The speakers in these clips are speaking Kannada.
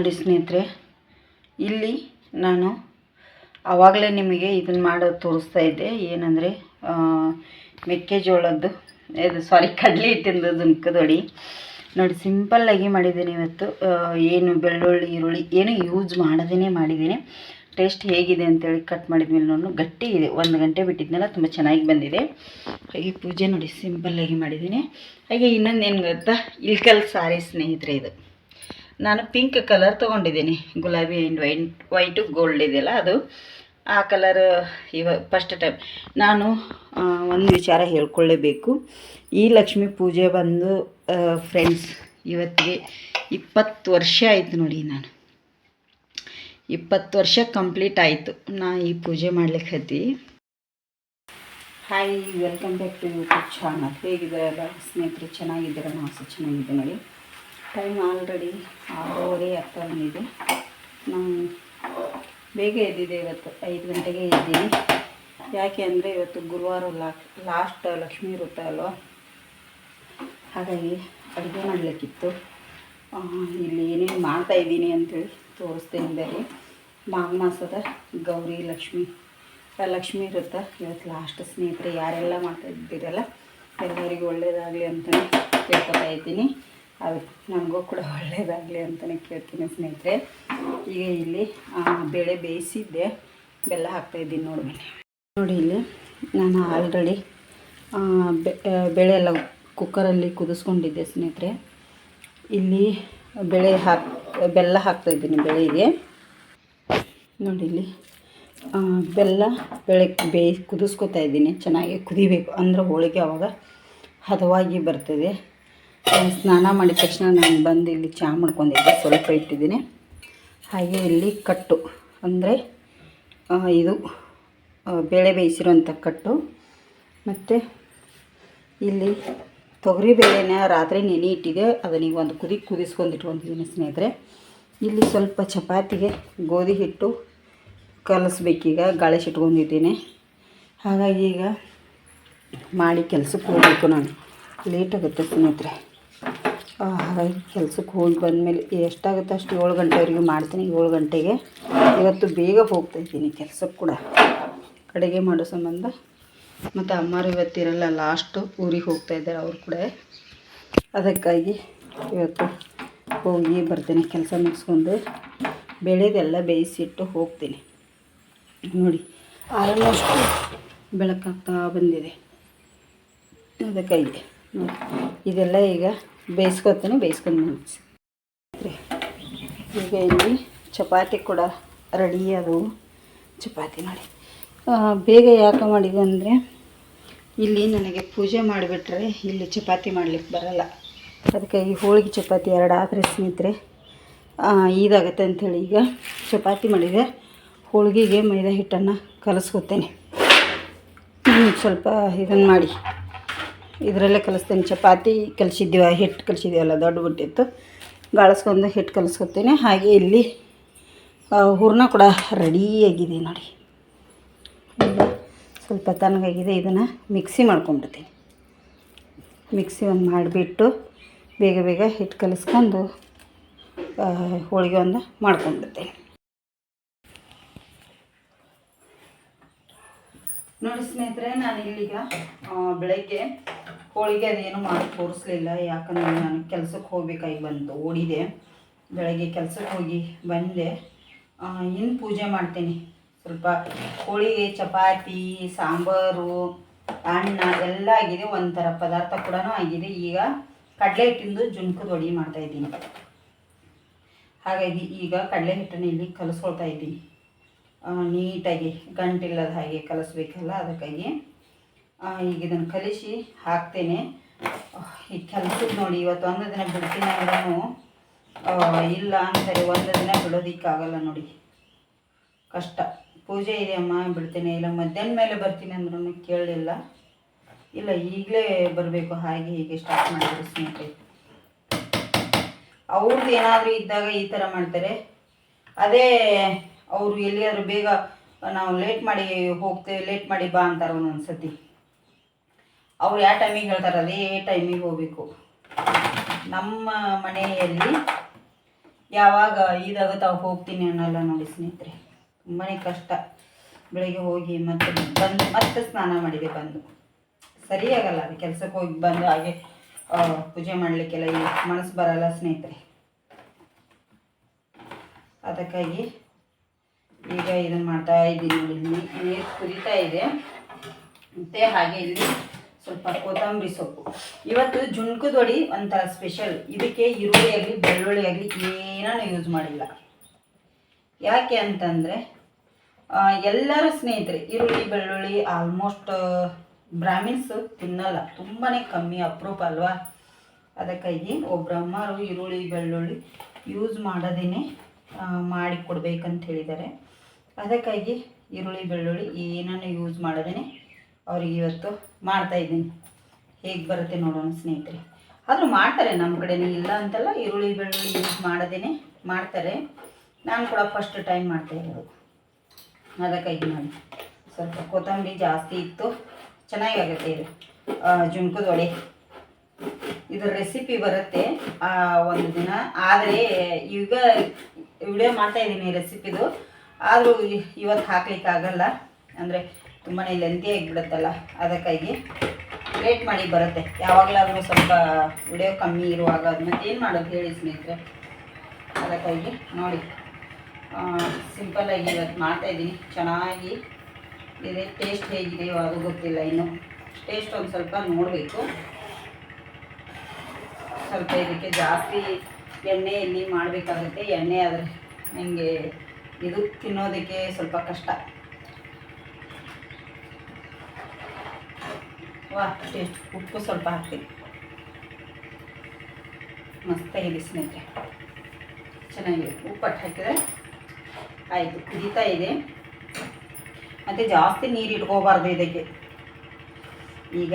ನೋಡಿ ಸ್ನೇಹಿತರೆ, ಇಲ್ಲಿ ನಾನು ಆವಾಗಲೇ ನಿಮಗೆ ಇದನ್ನು ಮಾಡೋದು ತೋರಿಸ್ತಾ ಇದ್ದೆ. ಏನಂದರೆ ಮೆಕ್ಕೆಜೋಳದ್ದು, ಇದು ಸಾರಿ ಕಡಲೆ ಹಿಟ್ಟಿಂದು ದುನ್ಕದೊಡಿ ನೋಡಿ ಸಿಂಪಲ್ಲಾಗಿ ಮಾಡಿದ್ದೀನಿ ಇವತ್ತು. ಏನು ಬೆಳ್ಳುಳ್ಳಿ, ಈರುಳ್ಳಿ, ಏನು ಯೂಸ್ ಮಾಡದೇ ಮಾಡಿದ್ದೀನಿ. ಟೇಸ್ಟ್ ಹೇಗಿದೆ ಅಂತೇಳಿ ಕಟ್ ಮಾಡಿದ್ಮೇಲೆ ನಾನು ಗಟ್ಟಿ ಇದೆ. ಒಂದು ಗಂಟೆ ಬಿಟ್ಟಿದ್ನಲ್ಲ, ತುಂಬ ಚೆನ್ನಾಗಿ ಬಂದಿದೆ. ಹಾಗೆ ಪೂಜೆ ನೋಡಿ ಸಿಂಪಲ್ಲಾಗಿ ಮಾಡಿದ್ದೀನಿ. ಹಾಗೆ ಇನ್ನೊಂದು ಏನು ಗೊತ್ತಾ? ಇಲ್ಕಲ್ ಸಾರಿ ಸ್ನೇಹಿತರೆ ಇದು. ನಾನು ಪಿಂಕ್ ಕಲರ್ ತೊಗೊಂಡಿದ್ದೀನಿ. ಗುಲಾಬಿ ಆ್ಯಂಡ್ ವೈಟ್ ವೈಟು ಗೋಲ್ಡ್ ಇದೆಯಲ್ಲ ಅದು. ಆ ಕಲರ್ ಇವ ಫಸ್ಟ್ ಟೈಮ್ ನಾನು ಒಂದು ವಿಚಾರ ಹೇಳ್ಕೊಳ್ಳೇಬೇಕು. ಈ ಲಕ್ಷ್ಮಿ ಪೂಜೆ ಬಂದು ಫ್ರೆಂಡ್ಸ್ ಇವತ್ತಿಗೆ ಇಪ್ಪತ್ತು ವರ್ಷ ಆಯಿತು ನೋಡಿ ನಾನು. ಇಪ್ಪತ್ತು ವರ್ಷ ಕಂಪ್ಲೀಟ್ ಆಯಿತು. ನಾ ಈ ಪೂಜೆ ಮಾಡ್ಲಿಕ್ಕೆ ಹತ್ತಿ. Hi welcome back to YouTube channel ಹೇಗಿದ್ದಾರೆ ಸ್ನೇಹಿತರು, ಚೆನ್ನಾಗಿದ್ದೀರ? ನಾವು ಸಹ ನೋಡಿ. ಟೈಮ್ ಆಲ್ರೆಡಿ ಆರೂವರೆ ಆಗ್ತಾ ಬಂದಿದೆ. ನಾನು ಬೇಗ ಎದ್ದಿದೆ ಇವತ್ತು, ಐದು ಗಂಟೆಗೆ ಇದ್ದೀನಿ ಯಾಕೆ ಅಂದರೆ ಇವತ್ತು ಗುರುವಾರ ಲಾಸ್ಟ್ ಲಕ್ಷ್ಮೀ ವೃತ್ತ ಅಲ್ವಾ? ಹಾಗಾಗಿ ಅಡುಗೆ ಮಾಡಲಿಕ್ಕಿತ್ತು. ಇಲ್ಲಿ ಏನೇನು ಮಾಡ್ತಾ ಇದ್ದೀನಿ ಅಂತೇಳಿ ತೋರಿಸ್ತೇನೆ ಬೇರೆ. ಮಾಘ ಮಾಸದ ಗೌರಿ ಲಕ್ಷ್ಮಿ ಲಕ್ಷ್ಮೀ ವೃತ್ತ ಇವತ್ತು ಲಾಸ್ಟ್ ಸ್ನೇಹಿತರೆ ಯಾರೆಲ್ಲ ಮಾಡ್ತಾ ಇದ್ದೀರಲ್ಲ, ಎಲ್ಲರಿಗೂ ಒಳ್ಳೆಯದಾಗಲಿ ಅಂತಲೇ ಕೇಳ್ಕೊತಾ ಇದ್ದೀನಿ. ಅದು ನನಗೂ ಕೂಡ ಒಳ್ಳೆಯದಾಗಲಿ ಅಂತಲೇ ಕೇಳ್ತೀನಿ ಸ್ನೇಹಿತರೆ. ಈಗ ಇಲ್ಲಿ ಬೇಳೆ ಬೇಯಿಸಿದ್ದೆ. ಬೆಲ್ಲ ಹಾಕ್ತಾಯಿದ್ದೀನಿ ನೋಡಿ ನೋಡಿ ಇಲ್ಲಿ, ನಾನು ಆಲ್ರೆಡಿ ಬೆಳೆ ಎಲ್ಲ ಕುಕ್ಕರಲ್ಲಿ ಕುದಿಸ್ಕೊಂಡಿದ್ದೆ ಸ್ನೇಹಿತರೆ. ಇಲ್ಲಿ ಬೆಳೆ ಹಾಕ್, ಬೆಲ್ಲ ಹಾಕ್ತಾಯಿದ್ದೀನಿ ಬೆಳೆಗೆ. ನೋಡಿ ಇಲ್ಲಿ ಬೆಲ್ಲ ಬೆಳೆ ಬೇಯಿ, ಕುದಿಸ್ಕೊತಾ ಇದ್ದೀನಿ. ಚೆನ್ನಾಗಿ ಕುದಿಬೇಕು. ಅಂದರೆ ಹೋಳಿಗೆ ಅವಾಗ ಹದವಾಗಿ ಬರ್ತದೆ. ಸ್ನಾನ ಮಾಡಿದ ತಕ್ಷಣ ನಾನು ಬಂದು ಇಲ್ಲಿ ಚಹಾ ಮಾಡ್ಕೊಂಡಿದ್ದೆ. ಸ್ವಲ್ಪ ಇಟ್ಟಿದ್ದೀನಿ. ಹಾಗೆ ಇಲ್ಲಿ ಕಟ್ಟು. ಅಂದರೆ ಇದು ಬೇಳೆ ಬೇಯಿಸಿರೋಂಥ ಕಟ್ಟು. ಮತ್ತು ಇಲ್ಲಿ ತೊಗರಿ ಬೇಳೆನ ರಾತ್ರಿ ನೆನೆ ಇಟ್ಟಿದೆ. ಅದನ್ನೀಗ ಒಂದು ಕುದಿ ಕುದಿಸ್ಕೊಂಡು ಇಟ್ಕೊಂಡಿದ್ದೀನಿ ಸ್ನೇಹಿತರೆ. ಇಲ್ಲಿ ಸ್ವಲ್ಪ ಚಪಾತಿಗೆ ಗೋಧಿ ಹಿಟ್ಟು ಕಲಸ್ಬೇಕೀಗ. ಗಾಳಿಸಿ ಇಟ್ಕೊಂಡಿದ್ದೀನಿ ಹಾಗಾಗಿ ಈಗ ಮಾಡಿ ಕೆಲಸಕ್ಕೆ ಹೋಗಬೇಕು ನಾನು. ಲೇಟಾಗುತ್ತೆ ಸ್ನೇಹಿತರೆ. ಕೆಲ್ಸಕ್ಕೆ ಹೋಗಿ ಬಂದಮೇಲೆ ಎಷ್ಟಾಗುತ್ತೆ ಅಷ್ಟು ಏಳು ಗಂಟೆವರೆಗೂ ಮಾಡ್ತೀನಿ, ಏಳು ಗಂಟೆಗೆ. ಇವತ್ತು ಬೇಗ ಹೋಗ್ತಾ ಇದ್ದೀನಿ ಕೆಲ್ಸಕ್ಕೆ ಕೂಡ. ಅಡುಗೆ ಮಾಡೋ ಸಂಬಂಧ. ಮತ್ತು ಅಮ್ಮರು ಇವತ್ತಿರಲ್ಲ ಲಾಸ್ಟು ಊರಿಗೆ ಹೋಗ್ತಾ ಇದ್ದಾರೆ ಅವರು ಕೂಡ. ಅದಕ್ಕಾಗಿ ಇವತ್ತು ಹೋಗಿ ಬರ್ತೀನಿ ಕೆಲಸ ಮುಗಿಸ್ಕೊಂಡು. ಬೆಳೆದೆಲ್ಲ ಬೇಯಿಸಿಟ್ಟು ಹೋಗ್ತೀನಿ. ನೋಡಿ ಆಲ್ಮೋಸ್ಟ್ ಬೆಳಕಾಗ್ತಾ ಬಂದಿದೆ. ಅದಕ್ಕಾಗಿ ನೋಡಿ, ಇದೆಲ್ಲ ಈಗ ಬೇಯಿಸ್ಕೊತೀನಿ ಬೇಯಿಸ್ಕೊಂಡು ಮುಗಿಸಿ. ಈಗ ಇಲ್ಲಿ ಚಪಾತಿ ಕೂಡ ರೆಡಿ ಅದು. ಚಪಾತಿ ಮಾಡಿ ಬೇಗ ಯಾಕೆ ಮಾಡಿದೆ ಅಂದರೆ ಇಲ್ಲಿ ನನಗೆ ಪೂಜೆ ಮಾಡಿಬಿಟ್ರೆ ಇಲ್ಲಿ ಚಪಾತಿ ಮಾಡಲಿಕ್ಕೆ ಬರಲ್ಲ. ಅದಕ್ಕೆ ಈ ಹೋಳಿಗೆ ಚಪಾತಿ ಎರಡು ಆದರೆ ಸ್ನೇಹಿತರೆ ಇದಾಗತ್ತೆ ಅಂಥೇಳಿ ಈಗ ಚಪಾತಿ ಮಾಡಿದೆ. ಹೋಳಿಗೆಗೆ ಮೈದಾ ಹಿಟ್ಟನ್ನು ಕಲಸ್ಕೊತೇನೆ. ಸ್ವಲ್ಪ ಇದನ್ನು ಮಾಡಿ. ಇದರಲ್ಲೇ ಕಲಿಸ್ತೀನಿ. ಚಪಾತಿ ಕಲಿಸಿದ್ದೀವ ಹಿಟ್ಟು ಕಲಿಸಿದ್ದೀವಲ್ಲ ದೊಡ್ಡ ಬಿಟ್ಟಿತ್ತು. ಗಾಳಿಸ್ಕೊಂಡು ಹಿಟ್ಟು ಕಲಿಸ್ಕೊತೀನಿ ಹಾಗೆ ಇಲ್ಲಿ ಹೂರ್ಣ ಕೂಡ ರೆಡಿಯಾಗಿದೆ ನೋಡಿ. ಸ್ವಲ್ಪ ತನಗಾಗಿದೆ. ಇದನ್ನು ಮಿಕ್ಸಿ ಮಾಡ್ಕೊಂಡ್ಬಿಡ್ತೀನಿ. ಮಿಕ್ಸಿ ಒಂದು ಮಾಡಿಬಿಟ್ಟು ಬೇಗ ಬೇಗ ಹಿಟ್ಟು ಕಲಿಸ್ಕೊಂಡು ಹೋಳಿಗೆ ಒಂದು ಮಾಡ್ಕೊಂಡ್ಬಿಡ್ತೀನಿ. ನೋಡಿ ಸ್ನೇಹಿತರೆ ನಾನು ಇಲ್ಲಿಗ ಬೆಳಗ್ಗೆ ಹೋಳಿಗೆ ಅದೇನು ಮಾಡಿ ತೋರಿಸ್ಲಿಲ್ಲ. ಯಾಕಂದರೆ ನಾನು ಕೆಲಸಕ್ಕೆ ಹೋಗ್ಬೇಕಾಗಿ ಬಂತು ಓಡಿದೆ. ಬೆಳಗ್ಗೆ ಕೆಲಸಕ್ಕೆ ಹೋಗಿ ಬಂದೆ. ಇನ್ನು ಪೂಜೆ ಮಾಡ್ತೀನಿ. ಸ್ವಲ್ಪ ಹೋಳಿಗೆ ಚಪಾತಿ, ಸಾಂಬಾರು, ಅನ್ನ ಎಲ್ಲ ಆಗಿದೆ. ಒಂಥರ ಪದಾರ್ಥ ಕೂಡ ಆಗಿದೆ. ಈಗ ಕಡಲೆ ಹಿಟ್ಟಿಂದು ಜುನ್ಕದ ಮಾಡ್ತಾ ಮಾಡ್ತಾಯಿದ್ದೀನಿ ಹಾಗಾಗಿ ಈಗ ಕಡಲೆ ಹಿಟ್ಟನ್ನು ಇಲ್ಲಿ ಕಲಿಸ್ಕೊಳ್ತಾ ಇದ್ದೀನಿ. ನೀಟಾಗಿ ಗಂಟಿಲ್ಲದ ಹಾಗೆ ಕಲಿಸ್ಬೇಕಲ್ಲ, ಅದಕ್ಕಾಗಿ. ಈಗ ಇದನ್ನು ಕಲಿಸಿ ಹಾಕ್ತೇನೆ. ಈ ಕೆಲಸಕ್ಕೆ ನೋಡಿ, ಇವತ್ತು ಒಂದು ದಿನ ಬಿಡ್ತೀನಿ ಅಂದ್ರೂ ಇಲ್ಲ ಅಂತಾರೆ, ಒಂದು ದಿನ ಬಿಡೋದಕ್ಕಾಗಲ್ಲ ನೋಡಿ. ಕಷ್ಟ. ಪೂಜೆ ಇದೆ ಅಮ್ಮ, ಬಿಡ್ತೇನೆ. ಇಲ್ಲ, ಮಧ್ಯಾಹ್ನ ಮೇಲೆ ಬರ್ತೀನಿ ಅಂದ್ರೂ ಕೇಳಲಿಲ್ಲ. ಇಲ್ಲ, ಈಗಲೇ ಬರಬೇಕು, ಹಾಗೆ ಹೀಗೆ ಸ್ಟಾರ್ಟ್ ಮಾಡಿದ್ರು ಸ್ನೇಹಿತರೆ. ಅವ್ರದ್ದು ಏನಾದರೂ ಇದ್ದಾಗ ಈ ಥರ ಮಾಡ್ತಾರೆ. ಅದೇ, ಅವರು ಎಲ್ಲಿಯಾದರೂ ಬೇಗ ನಾವು ಲೇಟ್ ಮಾಡಿ ಹೋಗ್ತೇವೆ ಲೇಟ್ ಮಾಡಿ ಬಾ ಅಂತಾರೆ ಒಂದೊಂದು ಸತಿ ಅವ್ರು ಯಾವ ಟೈಮಿಗೆ ಹೇಳ್ತಾರೆ ಅದೇ ಟೈಮಿಗೆ ಹೋಗಬೇಕು. ನಮ್ಮ ಮನೆಯಲ್ಲಿ ಯಾವಾಗ ಇದಾಗುತ್ತೆ ಅವಾಗ ಹೋಗ್ತೀನಿ ಅನ್ನೋಲ್ಲ ನೋಡಿ ಸ್ನೇಹಿತರೆ. ತುಂಬಾ ಕಷ್ಟ. ಬೆಳಿಗ್ಗೆ ಹೋಗಿ ಮತ್ತೆ ಬಂದು ಮತ್ತೆ ಸ್ನಾನ ಮಾಡಿದೆ ಬಂದು. ಸರಿಯಾಗಲ್ಲ, ಅದು ಕೆಲಸಕ್ಕೆ ಹೋಗಿ ಬಂದು ಹಾಗೆ ಪೂಜೆ ಮಾಡಲಿಕ್ಕೆಲ್ಲ ಈ ಮನಸ್ಸು ಬರಲ್ಲ ಸ್ನೇಹಿತರೆ. ಅದಕ್ಕಾಗಿ ಈಗ ಇದನ್ನು ಮಾಡ್ತಾ ಇದ್ದೀನಿ ಇಲ್ಲಿ ನೀರು ಕುದೀತಾ ಇದೆ. ಮತ್ತು ಹಾಗೆ ಇಲ್ಲಿ ಸ್ವಲ್ಪ ಕೊತ್ತಂಬರಿ ಸೊಪ್ಪು. ಇವತ್ತು ಜುಣ್ಕದೊಡಿ ಒಂಥರ ಸ್ಪೆಷಲ್ ಇದಕ್ಕೆ ಈರುಳ್ಳಿ ಆಗಲಿ, ಬೆಳ್ಳುಳ್ಳಿ ಆಗಲಿ ಏನೂ ಯೂಸ್ ಮಾಡಿಲ್ಲ. ಯಾಕೆ ಅಂತಂದರೆ ಎಲ್ಲರೂ ಸ್ನೇಹಿತರೆ, ಈರುಳ್ಳಿ, ಬೆಳ್ಳುಳ್ಳಿ ಆಲ್ಮೋಸ್ಟ್ ಬ್ರಾಹ್ಮಿನ್ಸ್ ತಿನ್ನಲ್ಲ. ತುಂಬಾ ಕಮ್ಮಿ, ಅಪ್ರೂಪ ಅಲ್ವಾ? ಅದಕ್ಕಾಗಿ ಒಬ್ಬರು ಅಮ್ಮರು ಈರುಳ್ಳಿ, ಬೆಳ್ಳುಳ್ಳಿ ಯೂಸ್ ಮಾಡೋದೇನೆ ಮಾಡಿ ಕೊಡ್ಬೇಕಂತ ಹೇಳಿದ್ದಾರೆ. ಅದಕ್ಕಾಗಿ ಈರುಳ್ಳಿ, ಬೆಳ್ಳುಳ್ಳಿ ಏನನ್ನು ಯೂಸ್ ಮಾಡೋದೇ ಅವ್ರಿಗೆ ಇವತ್ತು ಮಾಡ್ತಾಯಿದ್ದೀನಿ ಹೇಗೆ ಬರುತ್ತೆ ನೋಡೋಣ ಸ್ನೇಹಿತರೆ. ಆದರೂ ಮಾಡ್ತಾರೆ ನಮ್ಮ ಕಡೆನೇ, ಇಲ್ಲ ಅಂತಲ್ಲ ಈರುಳ್ಳಿ, ಬೆಳ್ಳುಳ್ಳಿ ಯೂಸ್ ಮಾಡೋದೇ ಮಾಡ್ತಾರೆ. ನಾನು ಕೂಡ ಫಸ್ಟ್ ಟೈಮ್ ಮಾಡ್ತಾ ಇರೋದು. ಇದು ಮಾಡಿ. ಸ್ವಲ್ಪ ಕೊತ್ತಂಬರಿ ಜಾಸ್ತಿ ಇತ್ತು. ಚೆನ್ನಾಗಾಗುತ್ತೆ ಇದು. ಜುಣ್ಕದ ವಡೆ. ಇದು ರೆಸಿಪಿ ಬರುತ್ತೆ. ಒಂದು ದಿನ. ಆದರೆ ಈಗ ವಿಡಿಯೋ ಮಾಡ್ತಾ ಇದ್ದೀನಿ ರೆಸಿಪಿದು ಆದರೂ ಇವತ್ತು ಹಾಕ್ಲಿಕ್ಕೆ ಆಗಲ್ಲ ಅಂದರೆ ತುಂಬಾ ಲೆಂತಿ ಆಗಿಬಿಡುತ್ತಲ್ಲ ಅದಕ್ಕಾಗಿ ವೇಟ್ ಮಾಡಿ ಬರುತ್ತೆ. ಯಾವಾಗಲಾದರೂ ಸ್ವಲ್ಪ ವಿಡಿಯೋ ಕಮ್ಮಿ ಇರುವಾಗ ಅದು ಏನು ಮಾಡೋದು ಹೇಳಿ ಸ್ನೇಹಿತರೆ? ಅದಕ್ಕಾಗಿ ನೋಡಿ. ಸಿಂಪಲ್ಲಾಗಿ ಇವತ್ತು ಮಾಡ್ತಾಯಿದ್ದೀನಿ ಚೆನ್ನಾಗಿ ಇದೆ. ಟೇಸ್ಟ್ ಹೇಗಿದೆಯೋ ಅದು ಗೊತ್ತಿಲ್ಲ ಇನ್ನು. ಟೇಸ್ಟ್ ಒಂದು ಸ್ವಲ್ಪ ನೋಡಬೇಕು. ಸ್ವಲ್ಪ ಇದಕ್ಕೆ ಜಾಸ್ತಿ ಎಣ್ಣೆಯಲ್ಲಿ ಮಾಡಬೇಕಾಗುತ್ತೆ. ಎಣ್ಣೆ ಆದರೆ ನನಗೆ ಇದು ತಿನ್ನೋದಕ್ಕೆ ಸ್ವಲ್ಪ ಕಷ್ಟ. ಟೇಸ್ಟ್ ಉಪ್ಪು ಸ್ವಲ್ಪ ಹಾಕ್ತೀನಿ ಮಸ್ತಾಗಿದೆ ಸ್ನೇಹಿತರೆ. ಚೆನ್ನಾಗಿದೆ. ಉಪ್ಪಟ್ಟು ಹಾಕಿದ್ರೆ ಆಯಿತು, ಕುದೀತಾ ಇದೆ. ಮತ್ತು ಜಾಸ್ತಿ ನೀರು ಇಟ್ಕೋಬಾರ್ದು ಇದಕ್ಕೆ. ಈಗ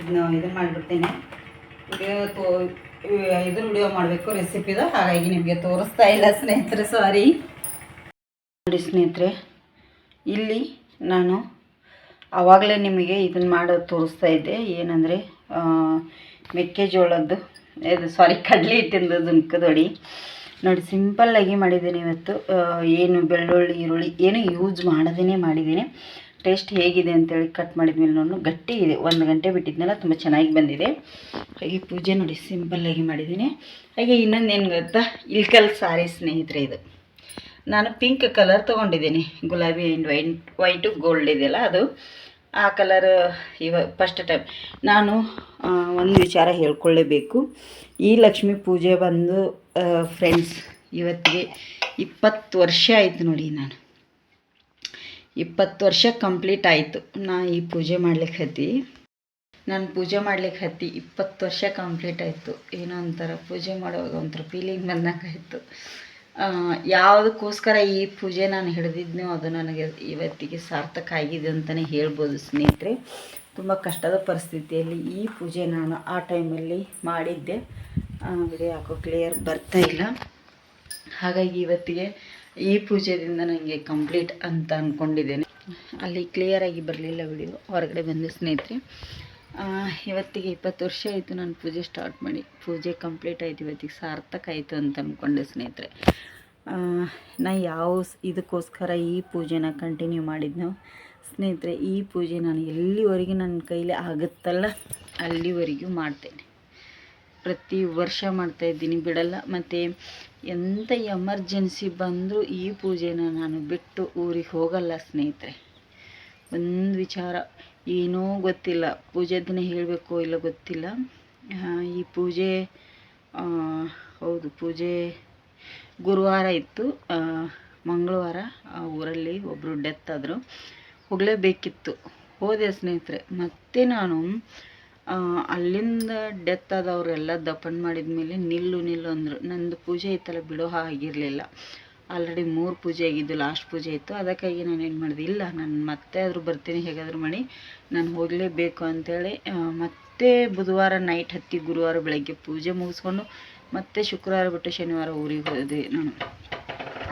ಇದನ್ನ ಇದನ್ನು ಮಾಡಿಬಿಡ್ತೇನೆ. ವಿಡಿಯೋ ತೋ ಇದನ್ನು ವಿಡಿಯೋ ಮಾಡಬೇಕು ರೆಸಿಪಿದು. ಹಾಗಾಗಿ ನಿಮಗೆ ತೋರಿಸ್ತಾ ಇಲ್ಲ ಸ್ನೇಹಿತರೆ, ಸಾರಿ. ನೋಡಿ ಸ್ನೇಹಿತರೆ, ಇಲ್ಲಿ ನಾನು ಆವಾಗಲೇ ನಿಮಗೆ ಇದನ್ನು ಮಾಡೋದು ತೋರಿಸ್ತಾ ಇದ್ದೆ. ಏನಂದರೆ ಮೆಕ್ಕೆಜೋಳದ್ದು. ಇದು ಸಾರಿ ಕಡಲೆ ಹಿಟ್ಟಿಂದು ದುನ್ಕದೊಡಿ ನೋಡಿ ಸಿಂಪಲ್ಲಾಗಿ ಮಾಡಿದ್ದೀನಿ ಇವತ್ತು. ಏನು ಬೆಳ್ಳುಳ್ಳಿ, ಈರುಳ್ಳಿ, ಏನು ಯೂಸ್ ಮಾಡದೇ ಮಾಡಿದ್ದೀನಿ. ಟೇಸ್ಟ್ ಹೇಗಿದೆ ಅಂತೇಳಿ ಕಟ್ ಮಾಡಿದ್ಮೇಲೆ ನಾನು ಗಟ್ಟಿ ಇದೆ. ಒಂದು ಗಂಟೆ ಬಿಟ್ಟಿದ್ನಲ್ಲ, ತುಂಬ ಚೆನ್ನಾಗಿ ಬಂದಿದೆ. ಹಾಗೆ ಪೂಜೆ ನೋಡಿ ಸಿಂಪಲ್ಲಾಗಿ ಮಾಡಿದ್ದೀನಿ. ಹಾಗೆ ಇನ್ನೊಂದು ಏನು ಗೊತ್ತಾ? ಇಲ್ಕಲ್ ಸಾರಿ ಸ್ನೇಹಿತರೆ ಇದು. ನಾನು ಪಿಂಕ್ ಕಲರ್ ತೊಗೊಂಡಿದ್ದೀನಿ. ಗುಲಾಬಿ ಆ್ಯಂಡ್ ವೈಟ್ ವೈಟು ಗೋಲ್ಡ್ ಇದೆಯಲ್ಲ ಅದು. ಆ ಕಲರ್ ಇವ ಫಸ್ಟ್ ಟೈಮ್ ನಾನು ಒಂದು ವಿಚಾರ ಹೇಳ್ಕೊಳ್ಳೇಬೇಕು. ಈ ಲಕ್ಷ್ಮಿ ಪೂಜೆ ಬಂದು ಫ್ರೆಂಡ್ಸ್ ಇವತ್ತಿಗೆ ಇಪ್ಪತ್ತು ವರ್ಷ ಆಯಿತು ನೋಡಿ ನಾನು. ಇಪ್ಪತ್ತು ವರ್ಷ ಕಂಪ್ಲೀಟ್ ಆಯಿತು. ನಾ ಈ ಪೂಜೆ ಮಾಡ್ಲಿಕ್ಕೆ ಹತ್ತಿ. ನಾನು ಪೂಜೆ ಮಾಡ್ಲಿಕ್ಕೆ ಹತ್ತಿ ಇಪ್ಪತ್ತು ವರ್ಷ ಕಂಪ್ಲೀಟ್ ಆಯಿತು. ಏನೋ ಒಂಥರ ಪೂಜೆ ಮಾಡುವಾಗ ಒಂಥರ ಫೀಲಿಂಗ್ ಬಂದಂಗಾಯಿತು. ಯಾವುದಕ್ಕೋಸ್ಕರ ಈ ಪೂಜೆ ನಾನು ಹಿಡಿದಿದ್ನೋ ಅದು ನನಗೆ ಇವತ್ತಿಗೆ ಸಾರ್ಥಕ ಆಗಿದೆ ಅಂತಲೇ ಹೇಳ್ಬೋದು ಸ್ನೇಹಿತರೆ. ತುಂಬ ಕಷ್ಟದ ಪರಿಸ್ಥಿತಿಯಲ್ಲಿ ಈ ಪೂಜೆ ನಾನು ಆ ಟೈಮಲ್ಲಿ ಮಾಡಿದ್ದೆ. ವಿಡಿಯೋ ಯಾಕೋ ಕ್ಲಿಯರ್ ಬರ್ತಾ ಇಲ್ಲ. ಹಾಗಾಗಿ ಇವತ್ತಿಗೆ ಈ ಪೂಜೆಯಿಂದ ನನಗೆ ಕಂಪ್ಲೀಟ್ ಅಂತ ಅಂದ್ಕೊಂಡಿದ್ದೇನೆ ಅಲ್ಲಿ ಕ್ಲಿಯರಾಗಿ ಬರಲಿಲ್ಲ ವಿಡಿಯೋ ಹೊರಗಡೆ ಬಂದು ಸ್ನೇಹಿತರೆ. ಇವತ್ತಿಗೆ ಇಪ್ಪತ್ತು ವರ್ಷ ಆಯಿತು ನಾನು ಪೂಜೆ ಸ್ಟಾರ್ಟ್ ಮಾಡಿ. ಪೂಜೆ ಕಂಪ್ಲೀಟ್ ಆಯಿತು, ಇವತ್ತಿಗೆ ಸಾರ್ಥಕ ಆಯಿತು ಅಂತ ಅಂದ್ಕೊಂಡೆ ಸ್ನೇಹಿತರೆ. ನಾ ಯಾವ ಇದಕ್ಕೋಸ್ಕರ ಈ ಪೂಜೆನ ಕಂಟಿನ್ಯೂ ಮಾಡಿದ್ನೋ, ಸ್ನೇಹಿತರೆ, ಈ ಪೂಜೆ ನಾನು ಎಲ್ಲಿವರೆಗೆ ನನ್ನ ಕೈಲಿ ಆಗುತ್ತಲ್ಲ, ಅಲ್ಲಿವರೆಗೂ ಮಾಡ್ತೇನೆ. ಪ್ರತಿ ವರ್ಷ ಮಾಡ್ತಾ ಇದ್ದೀನಿ, ಬಿಡಲ್ಲ. ಮತ್ತು ಎಂಥ ಎಮರ್ಜೆನ್ಸಿ ಬಂದರೂ ಈ ಪೂಜೆನ ನಾನು ಬಿಟ್ಟು ಊರಿಗೆ ಹೋಗಲ್ಲ ಸ್ನೇಹಿತರೆ. ಒಂದು ವಿಚಾರ ಏನೂ ಗೊತ್ತಿಲ್ಲ. ಪೂಜೆ ದಿನ ಹೇಳಬೇಕು ಇಲ್ಲ ಗೊತ್ತಿಲ್ಲ. ಈ ಪೂಜೆ ಹೌದು, ಪೂಜೆ ಗುರುವಾರ ಇತ್ತು. ಮಂಗಳವಾರ ಆ ಊರಲ್ಲಿ ಒಬ್ಬರು ಡೆತ್ ಆದರು. ಹೋಗಲೇಬೇಕಿತ್ತು. ಹೋದೆ ಸ್ನೇಹಿತರೆ. ಮತ್ತೆ ನಾನು ಅಲ್ಲಿಂದ ಡೆತ್ ಆದವರೆಲ್ಲ ದಫನ್ ಮಾಡಿದ ಮೇಲೆ ನಿಲ್ಲು ನಿಲ್ಲು ಅಂದರು. ನಂದು ಪೂಜೆ ಇತ್ತಲ್ಲ, ಬಿಡೋ ಹಾಗಿರಲಿಲ್ಲ. ಆಲ್ರೆಡಿ ಮೂರು ಪೂಜೆ ಆಗಿದ್ದು ಲಾಸ್ಟ್ ಪೂಜೆ ಇತ್ತು. ಅದಕ್ಕಾಗಿ ನಾನು ಏನು ಮಾಡಿದೆ, ಇಲ್ಲ, ನಾನು ಮತ್ತೆ ಆದರೂ ಬರ್ತೀನಿ, ಹೇಗಾದರೂ ಮಾಡಿ, ನಾನು ಹೋಗಲೇಬೇಕು ಅಂಥೇಳಿ ಮತ್ತೆ ಬುಧವಾರ ನೈಟ್ ಹತ್ತಿ ಗುರುವಾರ ಬೆಳಗ್ಗೆ ಪೂಜೆ ಮುಗಿಸ್ಕೊಂಡು, ಮತ್ತೆ ಶುಕ್ರವಾರ ಬಿಟ್ಟು ಶನಿವಾರ ಊರಿಗೆ ಹೋದೆ ನಾನು.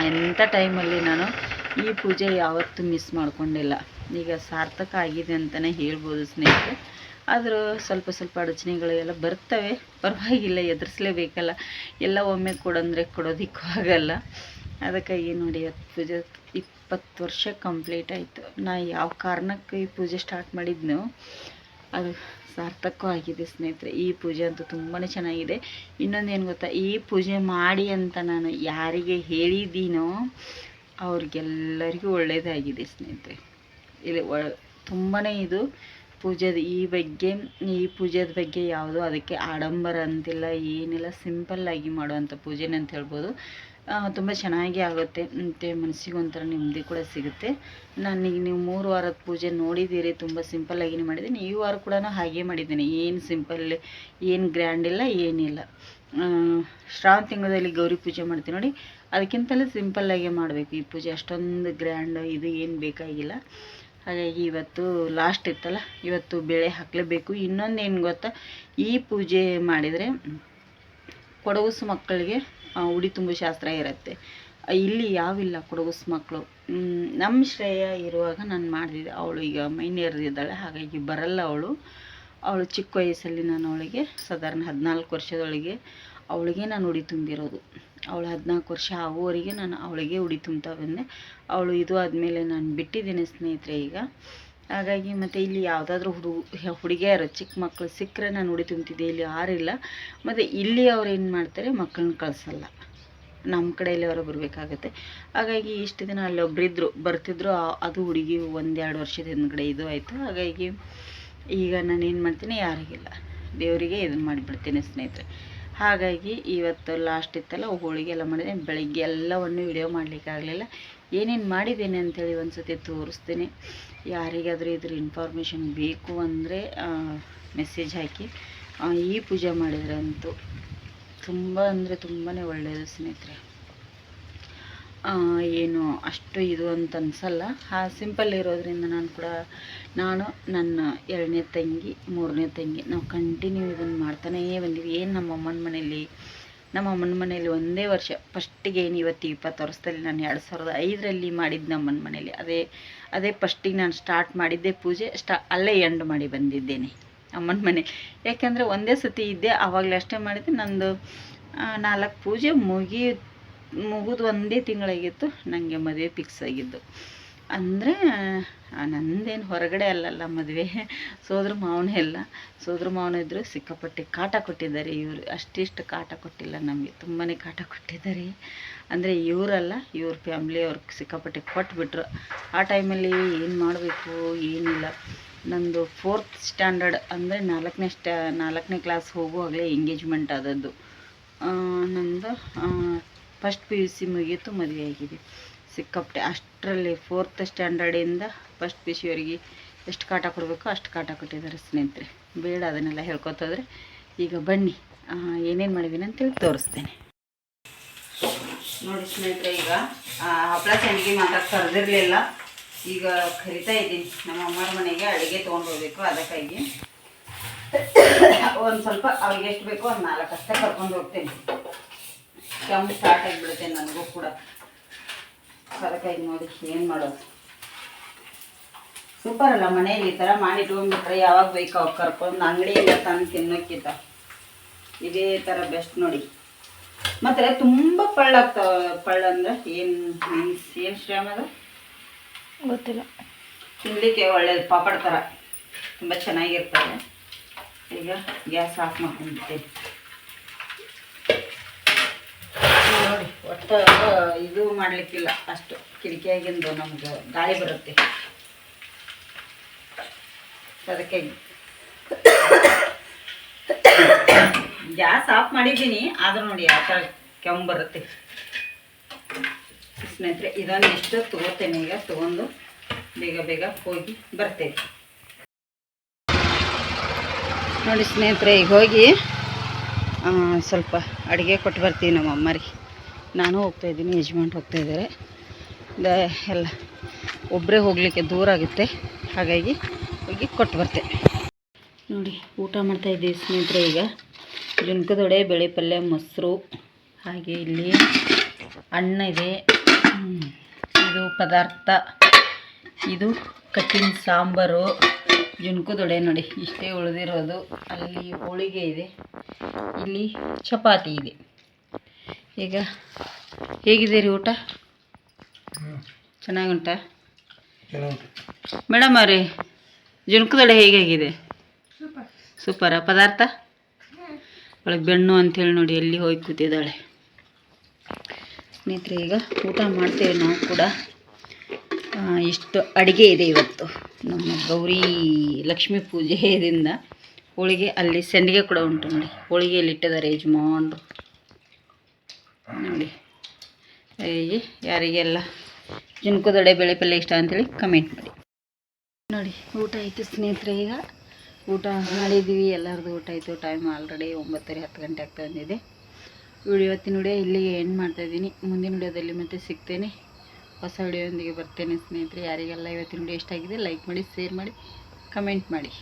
ಎಂಥ ಟೈಮಲ್ಲಿ ನಾನು ಈ ಪೂಜೆ ಯಾವತ್ತೂ ಮಿಸ್ ಮಾಡ್ಕೊಂಡಿಲ್ಲ. ಈಗ ಸಾರ್ಥಕ ಆಗಿದೆ ಅಂತಲೇ ಹೇಳ್ಬೋದು ಸ್ನೇಹಿತರೆ. ಆದರೂ ಸ್ವಲ್ಪ ಸ್ವಲ್ಪ ಅಡಚಣೆಗಳು ಎಲ್ಲ ಬರ್ತವೆ. ಪರವಾಗಿಲ್ಲ, ಎದುರಿಸ್ಲೇಬೇಕಲ್ಲ. ಎಲ್ಲ ಒಮ್ಮೆ ಕೊಡಂದ್ರೆ ಕೊಡೋದಿಕ್ಕೂ ಆಗಲ್ಲ. ಅದಕ್ಕಾಗಿ ನೋಡಿ ಹತ್ತು ಪೂಜೆ ಇಪ್ಪತ್ತು ವರ್ಷ ಕಂಪ್ಲೀಟ್ ಆಯಿತು. ನಾ ಯಾವ ಕಾರಣಕ್ಕೆ ಈ ಪೂಜೆ ಸ್ಟಾರ್ಟ್ ಮಾಡಿದ್ನೋ, ಅದು ಸಾರ್ಥಕವೂ ಆಗಿದೆ ಸ್ನೇಹಿತರೆ. ಈ ಪೂಜೆ ಅಂತೂ ತುಂಬಾ ಚೆನ್ನಾಗಿದೆ. ಇನ್ನೊಂದು ಏನು ಗೊತ್ತಾ, ಈ ಪೂಜೆ ಮಾಡಿ ಅಂತ ನಾನು ಯಾರಿಗೆ ಹೇಳಿದ್ದೀನೋ ಅವ್ರಿಗೆಲ್ಲರಿಗೂ ಒಳ್ಳೆಯದಾಗಿದೆ ಸ್ನೇಹಿತರೆ. ಇಲ್ಲಿ ಒ ತುಂಬಾ ಇದು ಪೂಜೆದು, ಈ ಬಗ್ಗೆ, ಈ ಪೂಜೆದ ಬಗ್ಗೆ ಯಾವುದು ಅದಕ್ಕೆ ಆಡಂಬರ ಅಂತಿಲ್ಲ, ಏನಿಲ್ಲ ಸಿಂಪಲ್ಲಾಗಿ ಮಾಡುವಂಥ ಪೂಜೆನೇ ಅಂತ ಹೇಳ್ಬೋದು. ತುಂಬ ಚೆನ್ನಾಗಿ ಆಗುತ್ತೆ. ಮತ್ತು ಮನಸ್ಸಿಗೆ ಒಂಥರ ನೆಮ್ಮದಿ ಕೂಡ ಸಿಗುತ್ತೆ. ನನಗೆ ನೀವು ಮೂರು ವಾರದ ಪೂಜೆ ನೋಡಿದ್ದೀರಿ, ತುಂಬ ಸಿಂಪಲ್ಲಾಗಿನೇ ಮಾಡಿದ್ದೀನಿ ಈ ವಾರ ಕೂಡ ಹಾಗೆ ಮಾಡಿದ್ದೀನಿ. ಏನು ಸಿಂಪಲ್, ಏನು ಗ್ರ್ಯಾಂಡ್ ಇಲ್ಲ, ಏನಿಲ್ಲ. ಶ್ರಾವಣ ತಿಂಗಳಲ್ಲಿ ಗೌರಿ ಪೂಜೆ ಮಾಡ್ತೀನಿ ನೋಡಿ. ಅದಕ್ಕಿಂತಲೂ ಸಿಂಪಲ್ಲಾಗೆ ಮಾಡಬೇಕು ಈ ಪೂಜೆ. ಅಷ್ಟೊಂದು ಗ್ರ್ಯಾಂಡ್, ಇದು ಏನು ಬೇಕಾಗಿಲ್ಲ. ಹಾಗಾಗಿ ಇವತ್ತು ಲಾಸ್ಟ್ ಇತ್ತಲ್ಲ, ಇವತ್ತು ಬೇಳೆ ಹಾಕಲೇಬೇಕು. ಇನ್ನೊಂದು ಏನು ಗೊತ್ತಾ, ಈ ಪೂಜೆ ಮಾಡಿದರೆ ಕೊಡಗುಸು ಮಕ್ಕಳಿಗೆ ಉಡಿ ತುಂಬು ಶಾಸ್ತ್ರ ಇರುತ್ತೆ. ಇಲ್ಲಿ ಯಾವಿಲ್ಲ ಕೊಡಗುಸ್ ಮಕ್ಕಳು ನಮ್ಮ ಶ್ರೇಯ ಇರುವಾಗ ನಾನು ಮಾಡಿದೆ ಅವಳು ಈಗ ಮೈನೇರಿದ್ದಾಳೆ ಹಾಗಾಗಿ ಬರಲ್ಲ ಅವಳು. ಅವಳು ಚಿಕ್ಕ ವಯಸ್ಸಲ್ಲಿ ನಾನು ಅವಳಿಗೆ ಸಾಧಾರಣ ಹದಿನಾಲ್ಕು ವರ್ಷದೊಳಗೆ ಅವಳಿಗೆ ನಾನು ಉಡಿ ತುಂಬಿರೋದು. ಅವಳು ಹದಿನಾಲ್ಕು ವರ್ಷ ಆಗುವವರೆಗೆ ನಾನು ಅವಳಿಗೆ ಉಡಿ ತುಂಬ್ತಾ ಬಂದೆ ಅವಳು ಇದು ಆದಮೇಲೆ ನಾನು ಬಿಟ್ಟಿದ್ದೀನಿ ಸ್ನೇಹಿತರೆ ಈಗ. ಹಾಗಾಗಿ ಮತ್ತು ಇಲ್ಲಿ ಯಾವುದಾದ್ರೂ ಹುಡು ಹುಡುಗಿಯರು ಚಿಕ್ಕ ಮಕ್ಕಳು ಸಿಕ್ಕರೆ ನಾನು ಉಡಿ ತುಂಬ್ತಿದ್ದೆ ಇಲ್ಲಿ ಯಾರಿಲ್ಲ ಮತ್ತು ಇಲ್ಲಿ ಅವ್ರು ಏನು ಮಾಡ್ತಾರೆ ಮಕ್ಕಳನ್ನ ಕಳಿಸಲ್ಲ. ನಮ್ಮ ಕಡೆಯಲ್ಲಿ ಅವರು ಬರಬೇಕಾಗತ್ತೆ. ಹಾಗಾಗಿ ಇಷ್ಟು ದಿನ ಅಲ್ಲಿ ಒಬ್ಬರಿದ್ದರು ಬರ್ತಿದ್ರು ಅದು ಹುಡುಗಿ ಒಂದೆರಡು ವರ್ಷದ ಹಿಂದ್ಗಡೆ ಇದು ಆಯಿತು. ಹಾಗಾಗಿ ಈಗ ನಾನು ಏನು ಮಾಡ್ತೀನಿ ಯಾರಿಗಿಲ್ಲ ದೇವರಿಗೆ ಇದನ್ನು ಮಾಡಿಬಿಡ್ತೀನಿ ಸ್ನೇಹಿತರೆ. ಹಾಗಾಗಿ ಇವತ್ತು ಲಾಸ್ಟ್ ಇತ್ತಲ್ಲ, ಹೋಳಿಗೆ ಎಲ್ಲ ಮಾಡಿದೆ. ಬೆಳಗ್ಗೆ ಎಲ್ಲವನ್ನು ವಿಡಿಯೋ ಮಾಡಲಿಕ್ಕಾಗಲಿಲ್ಲ. ಏನೇನು ಮಾಡಿದ್ದೇನೆ ಅಂತೇಳಿ ಒಂದು ಸತಿ ತೋರಿಸ್ತೀನಿ. ಯಾರಿಗಾದರೂ ಇದ್ರ ಇನ್ಫಾರ್ಮೇಷನ್ ಬೇಕು ಅಂದರೆ ಮೆಸೇಜ್ ಹಾಕಿ. ಈ ಪೂಜೆ ಮಾಡಿದರೆ ಅಂತೂ ತುಂಬ ಅಂದರೆ ತುಂಬಾ ಒಳ್ಳೆಯದು ಸ್ನೇಹಿತರೆ. ಏನು ಅಷ್ಟು ಇದು ಅಂತ ಅನ್ಸಲ್ಲ. ಹಾ ಸಿಂಪಲ್ ಇರೋದ್ರಿಂದ ನಾನು ಕೂಡ, ನಾನು, ನನ್ನ ಎರಡನೇ ತಂಗಿ, ಮೂರನೇ ತಂಗಿ, ನಾವು ಕಂಟಿನ್ಯೂ ಇದನ್ನು ಮಾಡ್ತಾನೇ ಬಂದೀವಿ. ಏನು ನಮ್ಮ ಅಮ್ಮನ ಮನೇಲಿ ನಮ್ಮ ಅಮ್ಮನ ಮನೇಲಿ ಒಂದೇ ವರ್ಷ. ಫಸ್ಟಿಗೆ ಏನು ಇವತ್ತು ಇಪ್ಪತ್ತು ವರ್ಷದಲ್ಲಿ ನಾನು ಎರಡು ಸಾವಿರದ ಐದರಲ್ಲಿ ಮಾಡಿದ್ದು ನಮ್ಮನ ಮನೇಲಿ ಅದೇ ಅದೇ ಫಸ್ಟಿಗೆ ನಾನು ಸ್ಟಾರ್ಟ್ ಮಾಡಿದ್ದೆ ಪೂಜೆ ಸ್ಟಾ ಅಲ್ಲೇ ಎಂಡ್ ಮಾಡಿ ಬಂದಿದ್ದೇನೆ ಅಮ್ಮನ ಮನೆ. ಯಾಕೆಂದರೆ ಒಂದೇ ಸತಿ ಇದ್ದೆ, ಆವಾಗಲೇ ಅಷ್ಟೇ ಮಾಡಿದ್ದೆ. ನಂದು ನಾಲ್ಕು ಪೂಜೆ ಮುಗಿ ಮುಗಿದು ಒಂದೇ ತಿಂಗಳಾಗಿತ್ತು. ನನಗೆ ಮದುವೆ ಫಿಕ್ಸ್ ಆಗಿದ್ದು. ಅಂದರೆ ನಂದೇನು ಹೊರಗಡೆ ಅಲ್ಲಲ್ಲ ಮದುವೆ. ಸೋದ್ರ ಮಾವನೇ ಎಲ್ಲ ಸೋದ್ರ ಮಾವನ ಇದ್ದರು ಸಿಕ್ಕಾಪಟ್ಟೆ ಕಾಟ ಕೊಟ್ಟಿದ್ದಾರೆ ಇವರು. ಅಷ್ಟಿಷ್ಟು ಕಾಟ ಕೊಟ್ಟಿಲ್ಲ ನಮಗೆ. ತುಂಬಾ ಕಾಟ ಕೊಟ್ಟಿದ್ದಾರೆ. ಅಂದರೆ ಇವರಲ್ಲ, ಇವ್ರ ಫ್ಯಾಮ್ಲಿ ಅವ್ರಿಗೆ ಸಿಕ್ಕಾಪಟ್ಟೆ ಕೊಟ್ಬಿಟ್ರು. ಆ ಟೈಮಲ್ಲಿ ಏನು ಮಾಡಬೇಕು, ಏನಿಲ್ಲ. ನಂದು ಫೋರ್ತ್ ಸ್ಟ್ಯಾಂಡರ್ಡ್ ಅಂದರೆ ನಾಲ್ಕನೇ ಸ್ಟ್ಯಾ ನಾಲ್ಕನೇ ಕ್ಲಾಸ್ ಹೋಗುವಾಗಲೇ ಎಂಗೇಜ್ಮೆಂಟ್ ಆದದ್ದು. ನಂದು ಫಸ್ಟ್ ಪಿ ಯು ಸಿ ಮುಗೀತು, ಮದುವೆ ಆಗಿದೆ. ಸಿಕ್ಕಾಪಟ್ಟೆ ಅಷ್ಟರಲ್ಲಿ ಫೋರ್ತ್ ಸ್ಟ್ಯಾಂಡರ್ಡಿಂದ ಫಸ್ಟ್ ಪಿ ಸಿ ಸಿವರೆಗೆ ಎಷ್ಟು ಕಾಟ ಕೊಡಬೇಕು ಅಷ್ಟು ಕಾಟ ಕೊಟ್ಟಿದ್ದಾರೆ ಸ್ನೇಹಿತರೆ. ಬೇಡ ಅದನ್ನೆಲ್ಲ ಹೇಳ್ಕೊತೋದ್ರೆ ಈಗ ಬನ್ನಿ ಏನೇನು ಮಾಡಿದ್ದೀನಿ ಅಂತೇಳಿ ತೋರಿಸ್ತೇನೆ. ನೋಡಿ ಸ್ನೇಹಿತರೆ, ಈಗ ಹಪ್ಪಳ ಸಂಡಿಗೆ ಮಾತ್ರ ಕರೆದಿರಲಿಲ್ಲ. ಈಗ ಕರಿತಾ ಇದ್ದೀನಿ. ನಮ್ಮ ಅಮ್ಮರ ಮನೆಗೆ ಅಡುಗೆ ತೊಗೊಂಡು ಹೋಗ್ಬೇಕು ಅದಕ್ಕಾಗಿ ಒಂದು ಸ್ವಲ್ಪ ಅವ್ರಿಗೆ ಎಷ್ಟು ಬೇಕೋ ಒಂದು ನಾಲ್ಕು ಅಷ್ಟೇ ಕರ್ಕೊಂಡು ಹೋಗ್ತೇನೆ. ಕೆಮ್ಮು ಸ್ಟಾರ್ಟ್ ಆಗಿಬಿಡುತ್ತೆ ನನಗೂ ಕೂಡ. ಅದಕ್ಕಾಗಿ ನೋಡಿ ಏನು ಮಾಡೋದು? ಸೂಪರ್ ಅಲ್ಲ ಮನೇಲಿ ಈ ಥರ ಮಾಡಿ ಇಟ್ಕೊಂಡ್ಬಿಟ್ರೆ ಯಾವಾಗ ಬೇಕು ಅವಾಗ ಕರ್ಕೊಂಡು ಅಂಗಡಿಯಿಂದ ತಂದು ತಿನ್ನೋಕ್ಕಿಂತ. ಇದೇ ಥರ ಬೆಸ್ಟ್ ನೋಡಿ. ಮತ್ತು ತುಂಬ ಪಳ್ಳಾಗ್ತಾವ ಪಳ್ಳ ಅಂದ್ರೆ ಏನು ಮೀನ್ಸ್ ಏನು ಶ್ರಮ ಅದು? ಗೊತ್ತಿಲ್ಲ. ತಿನ್ನಲಿಕ್ಕೆ ಒಳ್ಳೇದು ಪಾಪಡ್ ಥರ ತುಂಬ ಚೆನ್ನಾಗಿರ್ತವೆ ಈಗ ಗ್ಯಾಸ್ ಆಫ್ ಮಾಡ್ಕೊಂಡ್ಬಿಡ್ತೇನೆ. ಒಟ್ಟು, ಇದು ಮಾಡಲಿಕ್ಕಿಲ್ಲ. ಅಷ್ಟು ಕಿಟಕಿಯಾಗಿಂದು ನಮ್ಗೆ ಗಾಳಿ ಬರುತ್ತೆ. ಅದಕ್ಕೆ ಗ್ಯಾಸ್ ಆಫ್ ಮಾಡಿದ್ದೀನಿ. ಆದರೂ ನೋಡಿ ಆ ಥರ ಕೆಮ್ಮು ಬರುತ್ತೆ. ಸ್ನೇಹಿತರೆ, ಇದನ್ನು ಎಷ್ಟು ತಗೋತೇನೆ. ಈಗ ತಗೊಂಡು ಬೇಗ ಬೇಗ ಹೋಗಿ ಬರ್ತೇವೆ ನೋಡಿ ಸ್ನೇಹಿತರೆ, ಈಗ ಹೋಗಿ ಸ್ವಲ್ಪ ಅಡುಗೆ ಕೊಟ್ಟು ಬರ್ತೀವಿ ನಮ್ಮ ಅಮ್ಮರಿಗೆ ನಾನು ಹೋಗ್ತಾ ಇದ್ದೀನಿ ಯಜಮಾನ್ ಹೋಗ್ತಾ ಇದ್ದಾರೆ. ಎಲ್ಲ ಒಬ್ಬರೇ ಹೋಗಲಿಕ್ಕೆ ದೂರ ಆಗುತ್ತೆ. ಹಾಗಾಗಿ ಹೋಗಿ ಕೊಟ್ಟು ಬರ್ತೆ. ನೋಡಿ, ಊಟ ಮಾಡ್ತಾ ಇದ್ದೀವಿ ಸ್ನೇಹಿತರೆ ಈಗ. ಜುನ್ಕದೊಡೆ ಬೇಳೆ ಪಲ್ಯ, ಮೊಸರು, ಹಾಗೆ ಇಲ್ಲಿ ಅಣ್ಣ ಇದೆ. ಇದು ಪದಾರ್ಥ. ಇದು ಕಟ್ಟಿನ ಸಾಂಬಾರು. ಜುನ್ಕದೊಡೆ ನೋಡಿ, ಇಷ್ಟೇ ಉಳಿದಿರೋದು. ಅಲ್ಲಿ ಹೋಳಿಗೆ ಇದೆ. ಇಲ್ಲಿ ಚಪಾತಿ ಇದೆ. ಈಗ ಹೇಗಿದೆ ರೀ ಊಟ ಚೆನ್ನಾಗುಂಟಾ? ಮೇಡಮ್ ಅವರೇ ಜುನ್ಕುದೊಡೆ ಹೇಗಾಗಿದೆ ಸೂಪರ. ಪದಾರ್ಥ? ಒಳಗೆ ಬೆಣ್ಣು ಅಂಥೇಳಿ ನೋಡಿ ಎಲ್ಲಿ ಹೋಗಿ ಕೂತಿದ್ದಾಳೆ. ಸ್ನೇಹಿತರೆ ಈಗ ಊಟ ಮಾಡ್ತೇವೆ ನಾವು ಕೂಡ. ಇಷ್ಟು ಅಡುಗೆ ಇದೆ ಇವತ್ತು. ನಮ್ಮ ಗೌರಿ ಲಕ್ಷ್ಮೀ ಪೂಜೆಯಿಂದ ಹೋಳಿಗೆ ಅಲ್ಲಿ ಸಂಡಿಗೆ ಕೂಡ ಉಂಟು ನೋಡಿ. ಹೋಳಿಗೆಯಲ್ಲಿ ಇಟ್ಟಿದ್ದಾರೆ ಯಜಮಾನ್ರು. ನೋಡಿ. ಹೇಗೆ ಯಾರಿಗೆಲ್ಲ ಜುನ್ಕುದೊಡೆ ಬೇಳೆ ಪಲ್ಯ ಇಷ್ಟ ಅಂತೇಳಿ ಕಮೆಂಟ್ ಮಾಡಿ. ನೋಡಿ, ಊಟ ಆಯಿತು ಸ್ನೇಹಿತರೆ ಈಗ. ಊಟ ಮಾಡಿದ್ದೀವಿ ಎಲ್ಲರದು ಊಟ ಆಯಿತು. ಟೈಮ್ ಆಲ್ರೆಡಿ ಒಂಬತ್ತುವರೆ ಹತ್ತು ಗಂಟೆ ಆಗ್ತಾ ಬಂದಿದೆ. ವಿಡಿಯೋ ಇವತ್ತಿನ ವಿಡಿಯೋ ಇಲ್ಲಿಗೆ ಎಂಡ್ ಮಾಡ್ತಾಯಿದ್ದೀನಿ ಮುಂದಿನ ವಿಡಿಯೋದಲ್ಲಿ ಮತ್ತೆ ಸಿಗ್ತೇನೆ. ಹೊಸ ವಿಡಿಯೋದೊಂದಿಗೆ ಬರ್ತೇನೆ ಸ್ನೇಹಿತರೆ. ಯಾರಿಗೆಲ್ಲ ಇವತ್ತಿನ ವಿಡಿಯೋ ಇಷ್ಟ ಆಗಿದೆ ಲೈಕ್ ಮಾಡಿ ಶೇರ್ ಮಾಡಿ ಕಮೆಂಟ್ ಮಾಡಿ.